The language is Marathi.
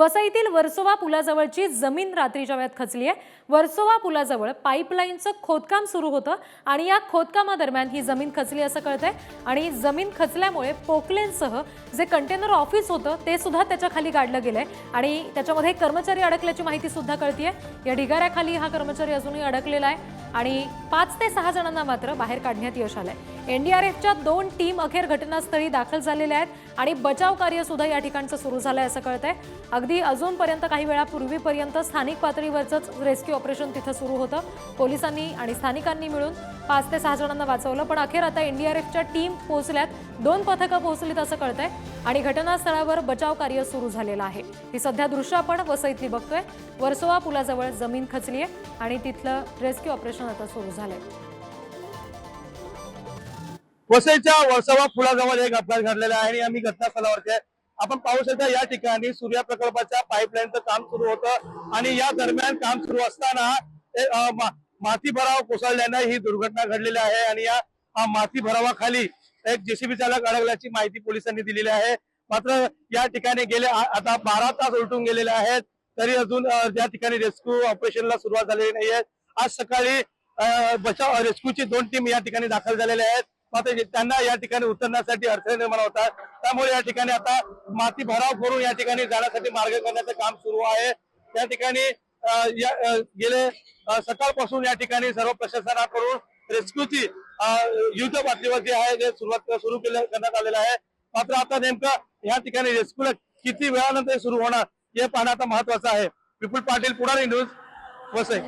वसईतील वर्सोवा पुलाजवळची जमीन रात्रीच्या वेळात खचली आहे. वर्सोवा पुलाजवळ पाईपलाईनचं खोदकाम सुरू होतं आणि या खोदकामादरम्यान ही जमीन खचली असं कळतंय. आणि जमीन खचल्यामुळे पोकलेनसह जे कंटेनर ऑफिस होतं ते सुद्धा त्याच्याखाली गाडलं गेलंय. आणि त्याच्यामध्ये कर्मचारी अडकल्याची माहिती सुद्धा कळतीये. या ढिगाऱ्याखाली हा कर्मचारी अजूनही अडकलेला आहे. आणि पाच ते सहा जणांना मात्र बाहेर काढण्यात यश आलंय. एनडीआरएफच्या दोन टीम अखेर घटनास्थळी दाखल झालेल्या आहेत. आणि बचाव कार्य सुद्धा या ठिकाणचं सुरू झालंय असं कळतंय. अगदी अजूनपर्यंत काही वेळापूर्वीपर्यंत स्थानिक पातळीवरच रेस्क्यू ऑपरेशन तिथं सुरू होतं. पोलिसांनी आणि स्थानिकांनी मिळून पाच ते सहा जणांना वाचवलं पण अखेर आता एनडीआरएफच्या टीम पोहोचल्यात. दोन पथकं पोहोचलीत असं कळतंय आणि घटनास्थळावर बचाव कार्य सुरू झालेलं आहे. ही सध्या दृश्य आपण वसईतली बघतोय. वर्सोवा पुलाजवळ जमीन खचली आहे आणि तिथलं रेस्क्यू ऑपरेशन आता सुरू झालंय. वसईच्या वर्सोवा पुलाजवळ एक अपघात घडलेला आहे आणि आम्ही घटनास्थळावरती आहे. आपण पाहू शकता या ठिकाणी सूर्या प्रकल्पाच्या पाईपलाईनचं काम सुरू होतं आणि या दरम्यान काम सुरू असताना माती भराव कोसळल्यानं ही दुर्घटना घडलेली आहे आणि या माती भरावाखाली एक जेसीबी चालक अडकल्याची माहिती पोलिसांनी दिलेली आहे. मात्र या ठिकाणी गेले आता बारा तास उलटून गेलेले आहेत तरी अजून या ठिकाणी रेस्क्यू ऑपरेशनला सुरुवात झालेली नाही आज सकाळी बचाव रेस्क्यूची दोन टीम या ठिकाणी दाखल झालेल्या आहेत. मात्र त्यांना या ठिकाणी उतरण्यासाठी अडचणी निर्माण होतात त्यामुळे या ठिकाणी आता माती भराव करून या ठिकाणी जाण्यासाठी मार्ग करण्याचं काम सुरू आहे. या ठिकाणी गेले सकाळपासून या ठिकाणी सर्व प्रशासनाकडून रेस्क्यूची युद्ध पातळीवरती आहे जे सुरुवात सुरू केलं करण्यात आलेलं आहे. मात्र आता नेमकं या ठिकाणी रेस्क्यूला किती वेळानंतर सुरू होणार हे पाहणं आता महत्वाचं आहे. विपुल पाटील पुढारी न्यूज वसई.